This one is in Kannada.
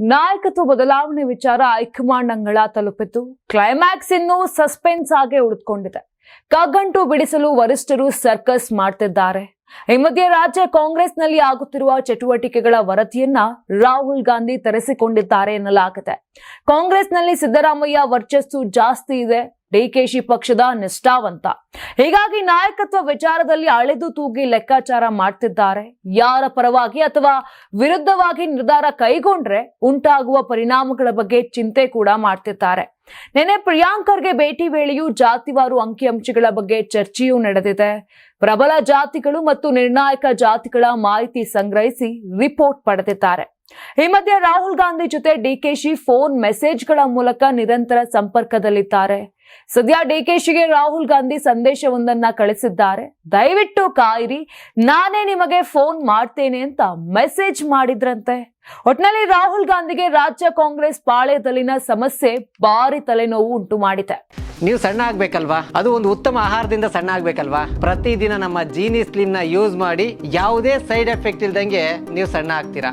ನಾಯಕತ್ವ ಬದಲಾವಣೆ ವಿಚಾರ ಹೈಕಮಾಂಡ್ ಅಂಗಳ ತಲುಪಿತು ಕ್ಲೈಮ್ಯಾಕ್ಸ್ ಇನ್ನೂ ಸಸ್ಪೆನ್ಸ್ ಆಗೇ ಉಳಿದುಕೊಂಡಿದೆ. ಕಗ್ಗಂಟು ಬಿಡಿಸಲು ವರಿಷ್ಠರು ಸರ್ಕಸ್ ಮಾಡ್ತಿದ್ದಾರೆ. ಈ ಮಧ್ಯೆ ರಾಜ್ಯ ಕಾಂಗ್ರೆಸ್ನಲ್ಲಿ ಆಗುತ್ತಿರುವ ಚಟುವಟಿಕೆಗಳ ವರದಿಯನ್ನ ರಾಹುಲ್ ಗಾಂಧಿ ತರಿಸಿಕೊಂಡಿದ್ದಾರೆ ಎನ್ನಲಾಗಿದೆ. ಕಾಂಗ್ರೆಸ್ನಲ್ಲಿ ಸಿದ್ದರಾಮಯ್ಯ ವರ್ಚಸ್ಸು ಜಾಸ್ತಿ ಇದೆ. ಡಿಕೆಶಿ ಪಕ್ಷದ ನಿಷ್ಠಾವಂತ. ಹೀಗಾಗಿ ನಾಯಕತ್ವ ವಿಚಾರದಲ್ಲಿ ಅಳೆದು ತೂಗಿ ಲೆಕ್ಕಾಚಾರ ಮಾಡ್ತಿದ್ದಾರೆ. ಯಾರ ಪರವಾಗಿ ಅಥವಾ ವಿರುದ್ಧವಾಗಿ ನಿರ್ಧಾರ ಕೈಗೊಂಡ್ರೆ ಉಂಟಾಗುವ ಪರಿಣಾಮಗಳ ಬಗ್ಗೆ ಚಿಂತೆ ಕೂಡ ಮಾಡ್ತಿದ್ದಾರೆ. ನಿನ್ನೆ ಪ್ರಿಯಾಂಕರ್ಗೆ ಭೇಟಿ ವೇಳೆಯೂ ಜಾತಿವಾರು ಅಂಕಿಅಂಶಗಳ ಬಗ್ಗೆ ಚರ್ಚೆಯೂ ನಡೆದಿದೆ. ಪ್ರಬಲ ಜಾತಿಗಳು ಮತ್ತು ನಿರ್ಣಾಯಕ ಜಾತಿಗಳ ಮಾಹಿತಿ ಸಂಗ್ರಹಿಸಿ ರಿಪೋರ್ಟ್ ಪಡೆದಿದ್ದಾರೆ. ಈ ಮಧ್ಯೆ ರಾಹುಲ್ ಗಾಂಧಿ ಜೊತೆ ಡಿಕೆಶಿ ಫೋನ್ ಮೆಸೇಜ್ಗಳ ಮೂಲಕ ನಿರಂತರ ಸಂಪರ್ಕದಲ್ಲಿದ್ದಾರೆ. ಸದ್ಯ ಡಿಕೆಶಿಗೆ ರಾಹುಲ್ ಗಾಂಧಿ ಸಂದೇಶವೊಂದನ್ನ ಕಳಿಸಿದ್ದಾರೆ. ದಯವಿಟ್ಟು ಕಾಯಿರಿ, ನಾನೇ ನಿಮಗೆ ಫೋನ್ ಮಾಡ್ತೇನೆ ಅಂತ ಮೆಸೇಜ್ ಮಾಡಿದ್ರಂತೆ. ಒಟ್ನಲ್ಲಿ ರಾಹುಲ್ ಗಾಂಧಿಗೆ ರಾಜ್ಯ ಕಾಂಗ್ರೆಸ್ ಪಾಳ್ಯದಲ್ಲಿನ ಸಮಸ್ಯೆ ಭಾರಿ ತಲೆನೋವು ಉಂಟು ಮಾಡಿದೆ. ನೀವು ಸಣ್ಣ ಆಗ್ಬೇಕಲ್ವಾ? ಅದು ಒಂದು ಉತ್ತಮ ಆಹಾರದಿಂದ ಸಣ್ಣ ಆಗ್ಬೇಕಲ್ವಾ? ಪ್ರತಿದಿನ ನಮ್ಮ ಜೀನಿ ಸ್ಲಿಮ್ನ ಯೂಸ್ ಮಾಡಿ ಯಾವುದೇ ಸೈಡ್ ಎಫೆಕ್ಟ್ ಇಲ್ದಂಗೆ ನೀವು ಸಣ್ಣ ಆಗ್ತೀರಾ?